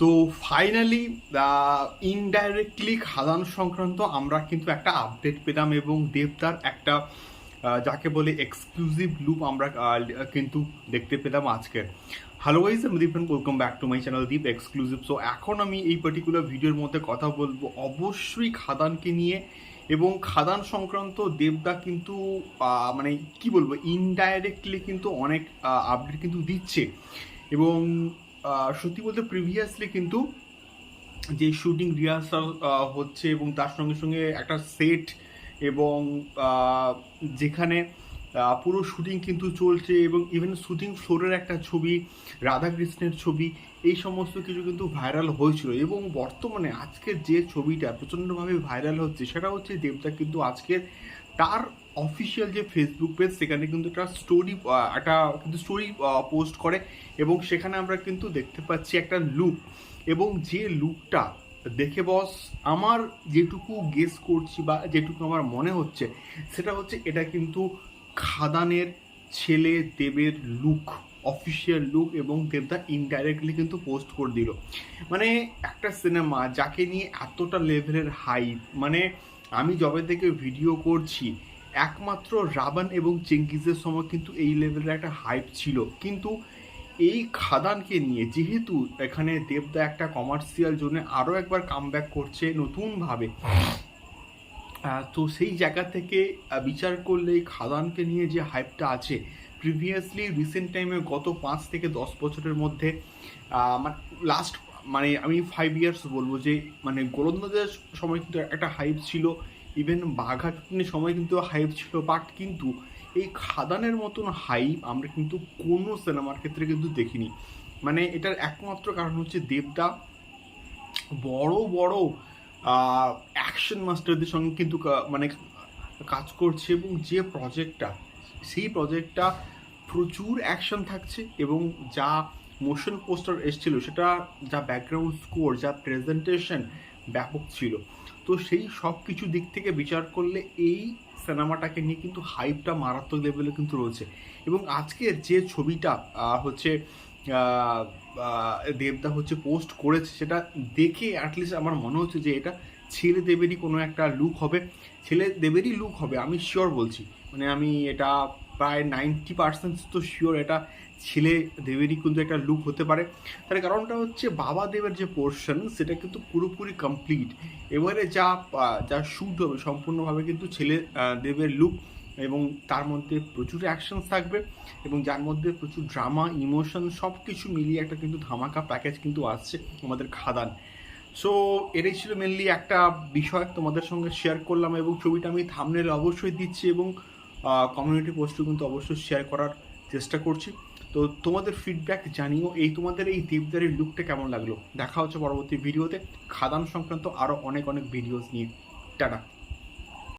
তো finally indirectly খাদান সংক্রান্ত আমরা কিন্তু একটা আপডেট পেলাম এবং দেবদার একটা যাকে বলে এক্সক্লুসিভ লুপ আমরা কিন্তু দেখতে পেলাম আজকে। হ্যালো ওয়াইজ আমি Dipon welcome back to my channel Deep exclusive so এখন আমি এই পার্টিকুলার ভিডিওর মধ্যে কথা বলব অবশ্যই খাদানকে নিয়ে এবং খাদান সংক্রান্ত দেবদা কিন্তু মানে কি বলব ইনডাইরেক্টলি কিন্তু অনেক আপডেট কিন্তু দিচ্ছে। এবং সত্যি বলতে প্রিভিয়াসলি কিন্তু যে শুটিং রিহার্সাল হচ্ছে এবং তার সঙ্গে সঙ্গে একটা সেট এবং যেখানে পুরো শুটিং কিন্তু চলছে এবং ইভেন শুটিং ফ্লোরের একটা ছবি, রাধাকৃষ্ণের ছবি, এই সমস্ত কিছু কিন্তু ভাইরাল হয়েছিল এবং বর্তমানে আজকের যে ছবিটা প্রচণ্ডভাবে ভাইরাল হচ্ছে, সেটা হচ্ছে দেবদা কিন্তু আজকের তার অফিসিয়াল যে ফেসবুক পেজ সেখানে কিন্তু একটা স্টোরি একটা কিন্তু স্টোরি পোস্ট করে এবং সেখানে আমরা কিন্তু দেখতে পাচ্ছি একটা লুক এবং যে লুকটা দেখে বস আমার যেটুকু গেস করছি বা যেটুকু আমার মনে হচ্ছে, সেটা হচ্ছে এটা কিন্তু খাদানের ছেলে দেবের লুক অফিসিয়াল লুক এবং দেবদা ইনডাইরেক্টলি কিন্তু পোস্ট করে দিল। মানে একটা সিনেমা যাকে নিয়ে এতটা লেভেলের হাইপ মানে আমি যবে থেকে ভিডিও করছি, একমাত্র রাবান এবং চেঙ্গিজের সময় কিন্তু এই লেভেলের একটা হাইপ ছিল। কিন্তু এই খাদানকে নিয়ে, যেহেতু এখানে দেবদা একটা কমার্শিয়াল জোনে আরও একবার কামব্যাক করছে নতুনভাবে তো সেই জায়গা থেকে বিচার করলে খাদানকে নিয়ে যে হাইপটা আছে প্রিভিয়াসলি রিসেন্ট টাইমে গত পাঁচ থেকে দশ বছরের মধ্যে আহ, মানে লাস্ট মানে আমি ফাইভ ইয়ার্স বলব যে মানে গোলন্দাজের সময় কিন্তু একটা হাইপ ছিল ইভেন বাঘাটনির সময় কিন্তু হাইপ ছিল বাট কিন্তু এই খাদানের মতন হাইপ আমরা কিন্তু কোনো সিনেমার ক্ষেত্রে কিন্তু দেখিনি। মানে এটার একমাত্র কারণ হচ্ছে দেবদা। বড় বড় অ্যাকশন মাস্টারদের সঙ্গে কিন্তু মানে কাজ করছে এবং যে প্রজেক্টটা সেই প্রজেক্টটা প্রচুর অ্যাকশন থাকছে এবং যা মোশন পোস্টার এসেছিল, সেটা যা ব্যাকগ্রাউন্ড স্কোর যা প্রেজেন্টেশন ব্যাপক ছিল। তো সেই সব কিছু দিক থেকে বিচার করলে এই সিনেমাটাকে নিয়ে কিন্তু হাইপটা মারাত্মক লেভেলে কিন্তু রয়েছে। এবং আজকের যে ছবিটা হচ্ছে দেবদা হচ্ছে পোস্ট করেছে, সেটা দেখে অ্যাটলিস্ট আমার মনে হচ্ছে যে এটা ছেলে দেবেরই কোনো একটা লুক হবে। ছেলে দেবেরই লুক হবে, আমি শিওর বলছি। মানে আমি এটা প্রায় নাইনটি পার্সেন্ট তো শিওর এটা ছেলে দেবেরই কিন্তু একটা লুক হতে পারে। তার কারণটা হচ্ছে বাবা দেবের যে পোর্শন সেটা কিন্তু পুরোপুরি কমপ্লিট এবারে যা যা শ্যুট হবে, সম্পূর্ণভাবে কিন্তু ছেলে দেবের লুক এবং তার মধ্যে প্রচুর অ্যাকশন থাকবে এবং যার মধ্যে প্রচুর ড্রামা ইমোশন সব কিছু মিলিয়ে একটা কিন্তু ধামাকা প্যাকেজ কিন্তু আসছে আমাদের খাদান। সো এটাই ছিল মেনলি একটা বিষয় তোমাদের সঙ্গে শেয়ার করলাম এবং ছবিটা আমি থামনেলে অবশ্যই দিচ্ছি এবং কমিউনিটি পোস্টও কিন্তু অবশ্যই শেয়ার করার চেষ্টা করছি। তো তোমাদের ফিডব্যাক জানিও, এই তোমাদের এই দেবদারের লুকটা কেমন লাগল? দেখা হচ্ছে পরবর্তী ভিডিওতে খাদান সংক্রান্ত আরও অনেক অনেক ভিডিওস নিয়ে। টাটা।